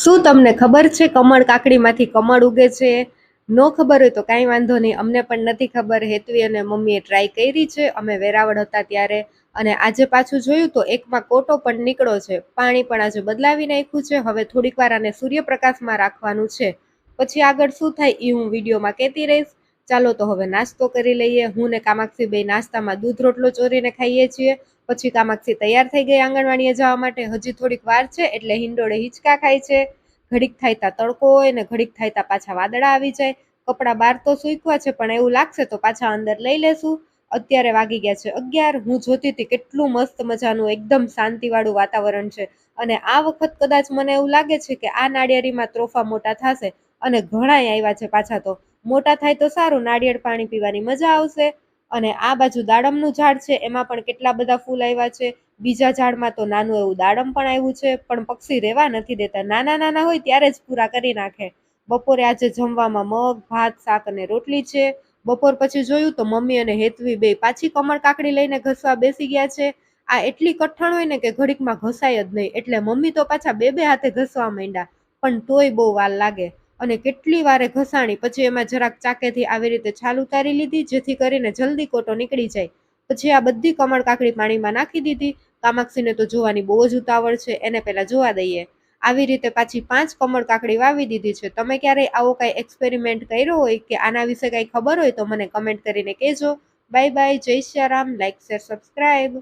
શું તમને ખબર છે? કમળ કાકડીમાંથી કમળ ઉગે છે? નો ખબર હોય તો કાંઈ વાંધો નહીં. અમને પણ નથી ખબર. હેતવી અને મમ્મીએ ટ્રાય કરી છે. અમે વેરાવળ હતા ત્યારે અને આજે પાછું જોયું તો એકમાં કોટો પણ નીકળો છે. પાણી પણ આજે બદલાવી નાખ્યું છે. હવે થોડીક વાર આને સૂર્યપ્રકાશમાં રાખવાનું છે. પછી આગળ શું થાય એ હું વિડીયોમાં કહેતી રહીશ. ચાલો તો હવે નાસ્તો કરી લઈએ. હું ને કામાક્ષી બે નાસ્તામાં દૂધ રોટલો ચોરીને ખાઈએ છીએ. પછી કામાક્ષી તૈયાર થઈ ગઈ આંગણવાડીએ જવા માટે. હજી થોડીક વાર છે એટલે હિંડોળે હિંચકા ખાય છે. ઘડીક થાય તા તડકો હોય ને ઘડીક થાય તા પાછા વાદળા આવી જાય. કપડાં બહાર તો સૂકવા છે, પણ એવું લાગશે તો પાછા અંદર લઈ લેશું. અત્યારે વાગી ગયા છે અગિયાર. હું જોતી હતી કેટલું મસ્ત મજાનું, એકદમ શાંતિવાળું વાતાવરણ છે. અને આ વખત કદાચ મને એવું લાગે છે કે આ નાળિયેરીમાં ત્રોફા મોટા થશે અને ઘણાય આવ્યા છે પાછા તો. મોટા થાય તો સારું, નાળિયેર પાણી પીવાની મજા આવશે. અને આ બાજુ દાડમનું ઝાડ છે, એમાં પણ કેટલા બધા ફૂલ આવ્યા છે. બીજા ઝાડમાં તો નાનું એવું દાડમ પણ આવ્યું છે, પણ પક્ષી રહેવા નથી દેતા. નાના નાના હોય ત્યારે જ પૂરા કરી નાખે. બપોરે આજે જમવામાં મગ, ભાત, શાક અને રોટલી છે. બપોર પછી જોયું તો મમ્મી અને હેતવી બે પાછી કમળ કાકડી લઈને ઘસવા બેસી ગયા છે. આ એટલી કઠણ હોય ને કે ઘડીકમાં ઘસાય જ નહીં. એટલે મમ્મી તો પાછા બે બે હાથે ઘસવા માંડ્યા. પણ તોય બહુ વાર લાગે. અને કેટલી વારે ઘસાણી, પછી એમાં જરાક ચાકેથી આવી રીતે છાલ ઉતારી લીધી, જેથી કરીને જલ્દી કોટો નીકળી જાય. પછી આ બધી કમળ કાકડી પાણીમાં નાખી દીધી. કામાક્ષીને તો જોવાની બહુ જ ઉતાવળ છે, એને પહેલાં જોવા દઈએ. આવી રીતે પાછી પાંચ કમળ કાકડી વાવી દીધી છે. તમે ક્યારેય આવો કાંઈ એક્સપેરિમેન્ટ કર્યો હોય કે આના વિશે કાંઈ ખબર હોય તો મને કમેન્ટ કરીને કહેજો. બાય બાય જય શ્યારામ લાઇક શેર સબસ્ક્રાઈબ